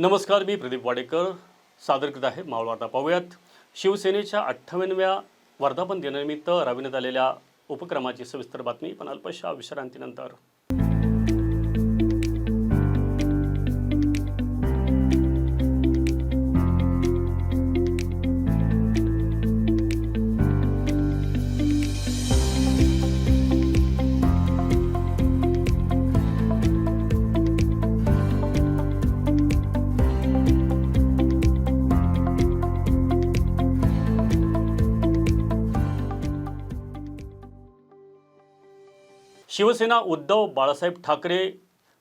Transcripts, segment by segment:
नमस्कार मी प्रदीप वाडेकर. सादर करत आहे मावळवार्ता पाहूयात. शिवसेनेच्या अठ्ठावन्नव्या वर्धापन दिनानिमित्त राबविण्यात आलेल्या उपक्रमाची सविस्तर बातमी पण अल्पशा विश्रांतीनंतर. शिवसेना उद्धव बाळासाहेब ठाकरे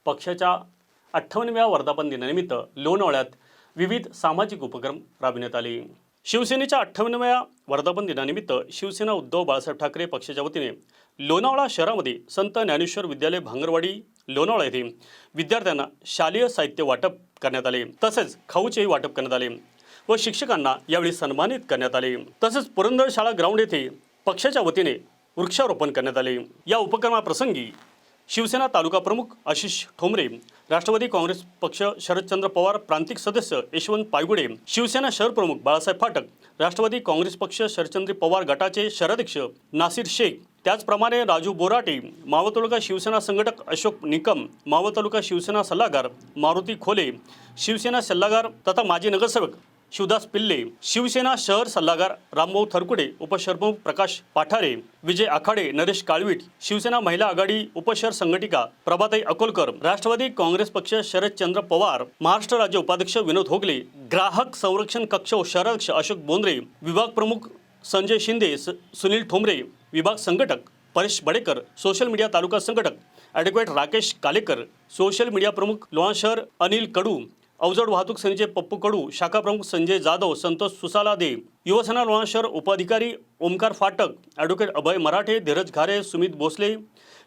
पक्षाच्या अठ्ठावन्नव्या वर्धापन दिनानिमित्त लोणावळ्यात विविध सामाजिक उपक्रम राबविण्यात आले. शिवसेनेच्या अठ्ठावन्नव्या वर्धापन दिनानिमित्त शिवसेना उद्धव बाळासाहेब ठाकरे पक्षाच्या वतीने लोणावळा शहरामध्ये संत ज्ञानेश्वर विद्यालय भांगरवाडी लोणावळा येथे विद्यार्थ्यांना शालेय साहित्य वाटप करण्यात आले तसेच खाऊचेही वाटप करण्यात आले व शिक्षकांना यावेळी सन्मानित करण्यात आले. तसेच पुरंदर शाळा ग्राउंड येथे पक्षाच्या वतीने वृक्षारोपण करण्यात आले. या उपक्रमाप्रसंगी शिवसेना तालुका प्रमुख आशिष ठोंबरे राष्ट्रवादी काँग्रेस पक्ष शरदचंद्र पवार प्रांतिक सदस्य यशवंत पायगुडे शिवसेना शहर प्रमुख बाळासाहेब फाटक राष्ट्रवादी काँग्रेस पक्ष शरदचंद्र पवार गटाचे शहराध्यक्ष नासिर शेख त्याचप्रमाणे राजू बोराटे मावळ तालुका शिवसेना संघटक अशोक निकम मावळ तालुका शिवसेना सल्लागार मारुती खोले शिवसेना सल्लागार तथा माजी नगरसेवक शिवदास पिल्ले शिवसेना शहर सल्लागार रामभाऊ थरकुडे उपशहरप्रमुख प्रकाश पाठारे विजय आखाडे नरेश काळवीट शिवसेना महिला आघाडी उपशहर संघटिका प्रभाताई अकोलकर राष्ट्रवादी काँग्रेस पक्ष शरदचंद्र पवार महाराष्ट्र राज्य उपाध्यक्ष विनोद होगले ग्राहक संरक्षण कक्ष शहराध्यक्ष अशोक बोंद्रे विभाग प्रमुख संजय शिंदे स- सुनील ठोंबरे विभाग संघटक परेश बडेकर सोशल मीडिया तालुका संघटक advocate Rakesh Kalekar social media प्रमुख लोहा शहर अनिल कडू अवजड वाहतूक सेनेचे पप्पू कडू शाखा प्रमुख संजय जाधव संतोष सुसाला दे लोणार शहर उपाधिकारी ओमकार फाटक ॲडव्होकेट अभय मराठे धीरज घारे सुमित भोसले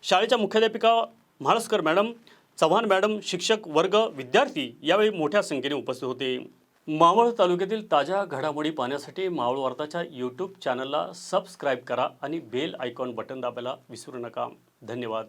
शाळेच्या मुख्याध्यापिका म्हाळसकर मॅडम चव्हाण मॅडम शिक्षक वर्ग विद्यार्थी यावेळी मोठ्या संख्येने उपस्थित होते. मावळ तालुक्यातील ताज्या घडामोडी पाहण्यासाठी मावळ वार्ताच्या यूट्यूब चॅनलला सबस्क्राईब करा आणि बेल आयकॉन बटन दाबायला विसरू नका. धन्यवाद.